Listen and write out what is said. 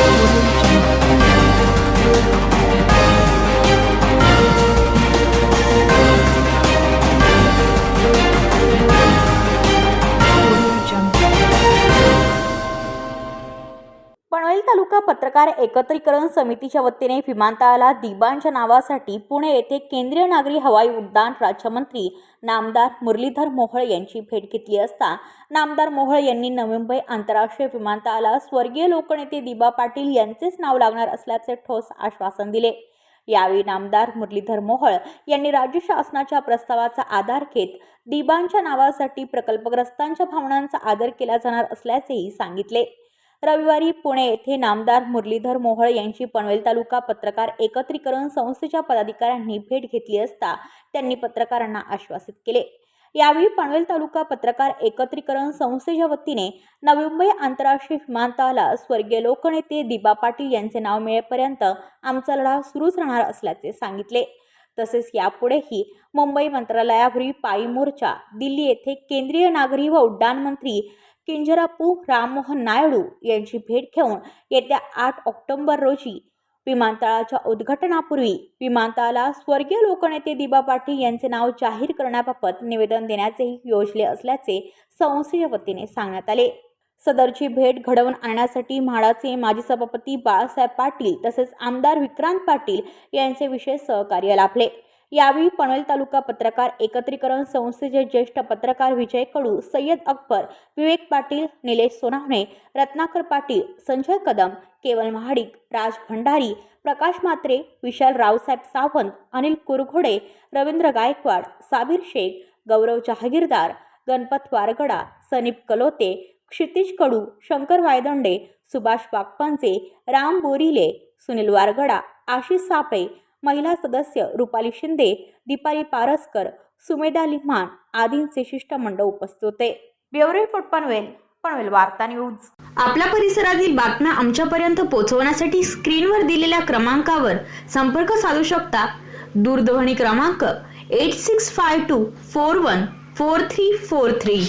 Thank you. Panvel तालुका पत्रकार एकत्रीकरण समितीच्या वतीने विमानतळाला दिबांच्या नावासाठी पुणे येथे केंद्रीय नागरी हवाई उड्डाण राज्यमंत्री नामदार मुरलीधर मोहोळ यांची भेट घेतली असता नामदार मोहोळ यांनी नवी मुंबई आंतरराष्ट्रीय विमानतळाला स्वर्गीय लोकनेते दिबा पाटील यांचेच नाव लागणार असल्याचे ठोस आश्वासन दिले. यावेळी नामदार मुरलीधर मोहोळ यांनी राज्य शासनाच्या प्रस्तावाचा आधार घेत दिबांच्या नावासाठी प्रकल्पग्रस्तांच्या भावनांचा आदर केला जाणार असल्याचेही सांगितले. रविवारी पुणे येथे नामदार मुरलीधर मोहळ यांची पनवेल तालुका पत्रकार एकत्रीकरण संस्थेच्या पदाधिकाऱ्यांनी भेट घेतली असता त्यांनी पत्रकारांना आश्वासित केले. यावेळी पनवेल तालुका पत्रकार एकत्रीकरण संस्थेच्या वतीने नवी मुंबई आंतरराष्ट्रीय विमानतळाला स्वर्गीय लोकनेते दिबा पाटील यांचे नाव मिळेपर्यंत आमचा लढा सुरूच राहणार असल्याचे सांगितले. तसेच यापुढेही मुंबई मंत्रालयावरील पायी मोर्चा दिल्ली येथे केंद्रीय नागरी व उड्डाण मंत्री किंजरापू राममोहन नायडू यांची भेट घेऊन येत्या आठ ऑक्टोबर रोजी विमानतळाच्या उद्घाटनापूर्वी विमानतळाला स्वर्गीय लोकनेते दिबा पाटील यांचे नाव जाहीर करण्याबाबत निवेदन देण्याचेही योजले असल्याचे संस्थेच्या वतीने सांगण्यात आले. सदरची भेट घडवून आणण्यासाठी म्हाडाचे माजी सभापती बाळासाहेब पाटील तसेच आमदार विक्रांत पाटील यांचे विशेष सहकार्य लाभले. यावेळी पनवेल तालुका पत्रकार एकत्रीकरण संस्थेचे ज्येष्ठ पत्रकार विजय कडू सय्यद अकबर विवेक पाटील निलेश सोनावणे रत्नाकर पाटील संजय कदम केवल महाडिक राज भंडारी प्रकाश मात्रे विशाल रावसाहेब सावंत अनिल कुरघोडे रवींद्र गायकवाड साबीर शेख गौरव जहागीरदार गणपत वारगडा सनीप कलोते क्षितिज कडू शंकर वायदंडे सुभाष बागपांचे राम बोरिले सुनील वारगडा आशिष सापळे महिला सदस्य रुपाली शिंदे दीपाली पारसकर सुमेधा लिम्हान आदींचे शिष्टमंडळ उपस्थित होते. ब्युरो रिपोर्ट पनवेल पनवेल वार्ता न्यूज. आपल्या परिसरातील बातम्या आमच्यापर्यंत पोहोचवण्यासाठी स्क्रीनवर दिलेल्या क्रमांकावर संपर्क साधू शकता. दूरध्वनी क्रमांक eight six five two four one four three four three